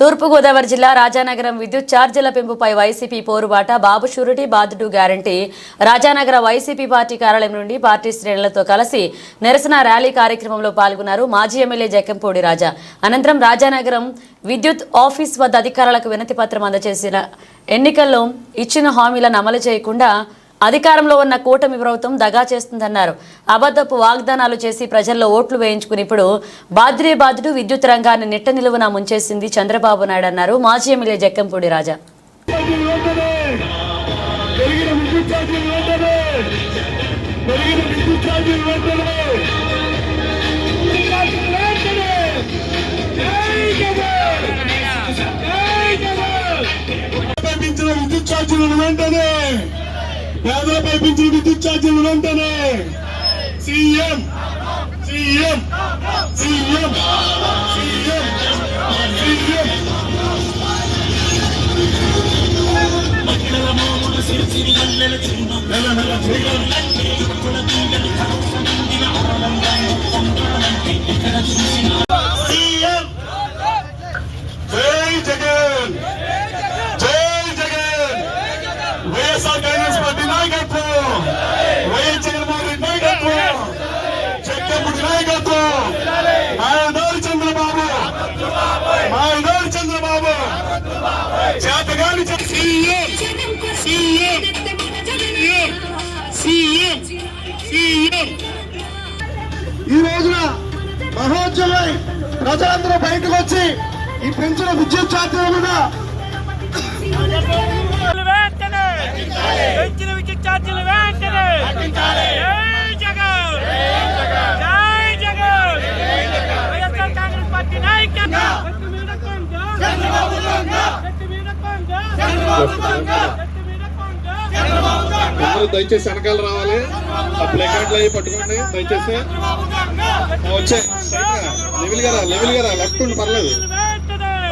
తూర్పుగోదావరి జిల్లా రాజానగరం విద్యుత్ ఛార్జీల పెంపుపై వైసీపీ పోరుబాట. బాబు షూరిటీ బాధుడు గ్యారంటీ. రాజానగర వైసీపీ పార్టీ కార్యాలయం నుండి పార్టీ శ్రేణులతో కలిసి నిరసన ర్యాలీ కార్యక్రమంలో పాల్గొన్నారు మాజీ ఎమ్మెల్యే జక్కంపూడి రాజా. అనంతరం రాజానగరం విద్యుత్ ఆఫీస్ వద్ద అధికారులకు వినతి పత్రం అందజేసిన ఎన్నికల్లో ఇచ్చిన హామీలను అమలు చేయకుండా అధికారంలో ఉన్న కూటమి ప్రభుత్వం దగా చేస్తుందన్నారు. అబద్ధపు వాగ్దానాలు చేసి ప్రజల్లో ఓట్లు వేయించుకుని ఇప్పుడు బాధ్రే బాధ్యుడు విద్యుత్ రంగాన్ని నిట్ట నిలువున ముంచేసింది చంద్రబాబు నాయుడు అన్నారు. మాజీ ఎమ్మెల్యే జక్కంపూడి రాజా. విద్యుత్ ఛార్జీలను వెంటనే పేదలు విద్యుత్ విద్యుత్ ఛార్జీలు వెంటనే. సీఎం సీఎం సీఎం సీఎం పెంచిన విద్యుత్ ఛార్జీలను వెంటనే పేదలపై పెంచిన నెల ఛార్జీలను చేతగాని సీఎం సీఎం సీఎం సీఎం ఈ రోజున మహోద్యమై ప్రజలందరూ బయటకు వచ్చి ఈ పెంచిన విద్యుత్ ఛార్జీల అందరూ దయచేసి వెనకాల రావాలి. ఆ ప్లే కార్డులు అవి పట్టుకోండి. దయచేసి. వచ్చాయి లెవెల్ గారా? లెవెల్ గారా? లెఫ్ట్ ఉండి పర్లేదు.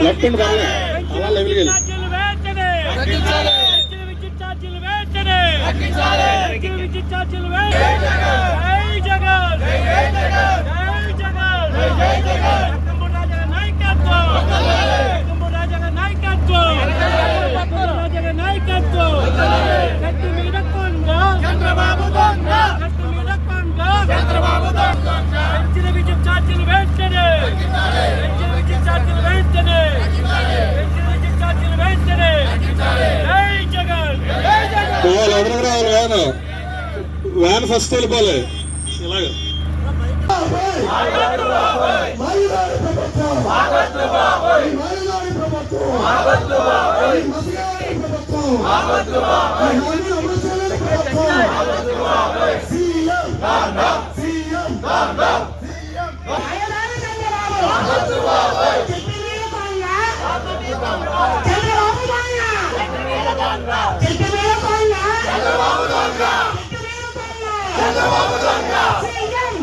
లెఫ్ట్ ఉండి పర్లేదు. అలా లెవెల్గా ఛార్జీలు వెంటనే పెంచిన విద్యుత్ ఛార్జీలు వెంటనే పెంచిన విద్యుత్ ఛార్జీలు వెంటనే జై జగన్ జై జగన్ జై జగన్ జగన్మోహన్ రాజా నాయకత్వం జగన్మోహన్ రాజా నాయకత్వం జగన్మోహన్ రాజా నాయకత్వం గట్టి మీద కొండ చంద్రబాబు దొంగ గట్టి మీద కొండ చంద్రబాబు దొంగ పెంచిన విద్యుత్ ఛార్జీలు వెంటనే పెంచిన విద్యుత్ ఛార్జీలు వెంటనే పెంచిన విద్యుత్ ఛార్జీలు వెంటనే జై జగన్ జై జగన్ పోవాలి ఎదురుకు రావాలి వ్యాన్ వ్యాన్ ఫస్ట్ వెళ్ళిపోలే ఇలాగ చంద్రబాబు ప్రభుత్వం మైదాని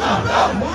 ప్రభుత్వం